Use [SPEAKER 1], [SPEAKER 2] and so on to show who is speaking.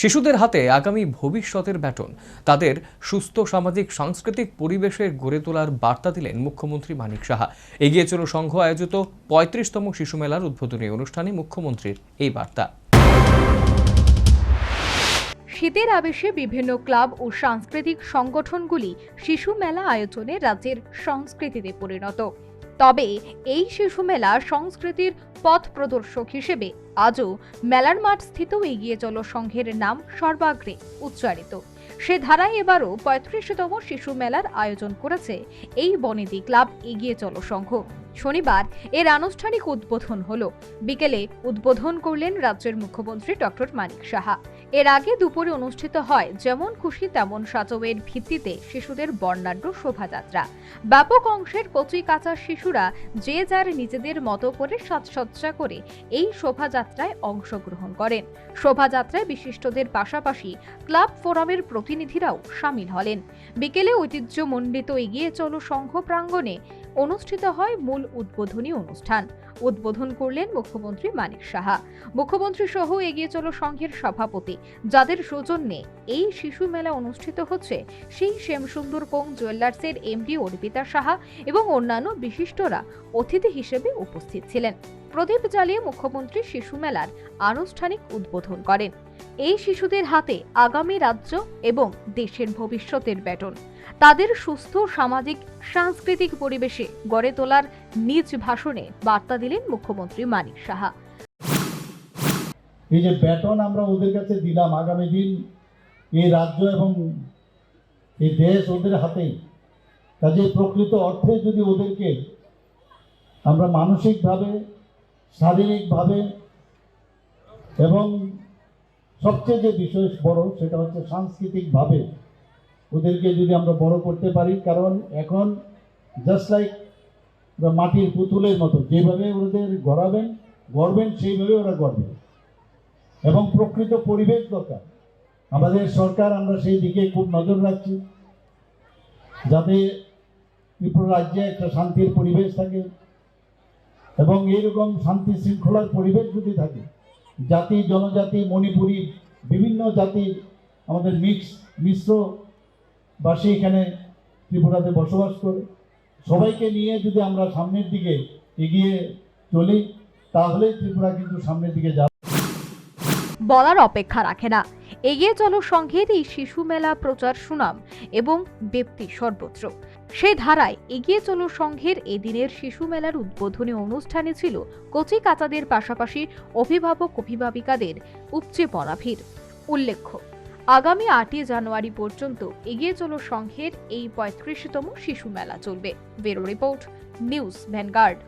[SPEAKER 1] শিশুদের হাতে আগামী ভবিষ্যতের ব্যাটন। তাদের সুস্থ সামাজিক, সাংস্কৃতিক পরিবেশে গড়ে তোলার বার্তা দিলেন মুখ্যমন্ত্রী মানিক সাহা। এগিয়ে চলো সংঘ আয়োজিত পঁয়ত্রিশতম শিশু মেলার উদ্বোধনী অনুষ্ঠানে মুখ্যমন্ত্রীর এই বার্তা।
[SPEAKER 2] শীতের আবেশে বিভিন্ন ক্লাব ও সাংস্কৃতিক সংগঠনগুলি শিশু মেলা আয়োজনে রাজ্যের সংস্কৃতিতে পরিণত। তবে এই শিশু মেলা সংস্কৃতির পথ প্রদর্শক হিসেবে আজও মেলার মাঠ স্থিত এগিয়ে চলো সংঘের নাম সর্বাগ্রে উচ্চারিত। সে ধারায় এবারও পঁয়ত্রিশতম শিশু মেলার আয়োজন করেছে এই বনেদি ক্লাব এগিয়ে চলো সংঘ। শনিবার এর আনুষ্ঠানিক উদ্বোধন হল। বিকেলে উদ্বোধন করলেন রাজ্যের মুখ্যমন্ত্রী ডক্টর মানিক সাহা। এর আগে দুপুরে অনুষ্ঠিত হয় যেমন খুশি তেমন সাজবের ভিত্তিতে শিশুদের বর্ণাঢ্য শোভাযাত্রা। ব্যাপক অংশের কচি কাঁচা শিশুরা যে যার নিজেদের মতো করে সাজসজ্জা করে এই শোভাযাত্রায় অংশগ্রহণ করেন। শোভাযাত্রায় বিশিষ্টদের পাশাপাশি ক্লাব ফোরামের প্রতিনিধিরাও সামিল হলেন। বিকেলে ঐতিহ্যমণ্ডিত এগিয়ে চলো সংঘ প্রাঙ্গণে অনুষ্ঠিত হয় মূল উদ্বোধনী অনুষ্ঠান। উদ্বোধন করলেন মুখ্যমন্ত্রী মানিক সাহা। মুখ্যমন্ত্রী সহ এগিয়ে চলো সংঘের সভাপতি, যাদের সৌজন্যে এই শিশু মেলা অনুষ্ঠিত হচ্ছে, সেই শ্যামসুন্দর কোং জুয়েলার্সের এমডি অর্পিতা সাহা এবং অন্যান্য বিশিষ্টরা অতিথি হিসেবে উপস্থিত ছিলেন। প্রদীপ জ্বালিয়ে মুখ্যমন্ত্রী শিশু মেলার আনুষ্ঠানিক উদ্বোধন করেন। এই শিশুদের হাতে আগামী রাজ্য এবং দেশের ভবিষ্যতের ব্যাটন। তাদের সুস্থ সামাজিক, সাংস্কৃতিক পরিবেশে গড়ে তোলার নিজ ভাষণে বার্তা দিলেন মুখ্যমন্ত্রী মানিক সাহা।
[SPEAKER 3] এই যে ব্যাটন আমরা ওদের কাছে দিলাম আগামী দিন এই রাজ্য এবং এই দেশ ওদের হাতেই কাজে প্রকৃত অর্থে যদি ওদেরকে আমরা মানসিকভাবে, শারীরিকভাবে এবং সবচেয়ে যে বিষয় বড় সেটা হচ্ছে সাংস্কৃতিকভাবে ওদেরকে যদি আমরা বড় করতে পারি, কারণ এখন জাস্ট লাইক মাটির পুতুলের মতো, যেভাবে ওদের গড়াবেন, গড়বেন, সেইভাবে ওরা গড়বে। এবং প্রকৃত পরিবেশ দরকার। আমাদের সরকার, আমরা সেই দিকে খুব নজর রাখছি। যাতে ত্রিপুরা রাজ্যে একটা শান্তির পরিবেশ থাকে। এবং এইরকম শান্তি শৃঙ্খলার পরিবেশ যদি থাকে, জাতি, জনজাতি, মণিপুরী, বিভিন্ন জাতির আমাদের মিক্স, মিশ্র বাসী এখানে ত্রিপুরাতে বসবাস করে। সবাইকে নিয়ে যদি আমরা সামনের দিকে এগিয়ে চলি, তাহলেই ত্রিপুরা কিন্তু সামনের দিকে যাবে।
[SPEAKER 2] বলার অপেক্ষা রাখে না। এগিয়ে চলো সংঘের এই শিশু মেলা প্রচার সুনাম এবং ব্যক্তি সর্বত্র। সেই ধারায় এগিয়ে চলো সংঘের এদিনের শিশু মেলার উদ্বোধনী অনুষ্ঠানে ছিল কচি কাচাদের পাশাপাশি অভিভাবক অভিভাবিকাদের উপচে পড়া ভিড়। উল্লেখ্য আগামী আটই জানুয়ারি পর্যন্ত এগিয়ে চলো সংঘের এই পঁয়ত্রিশতম শিশু মেলা চলবে। Bureau report, News Vanguard.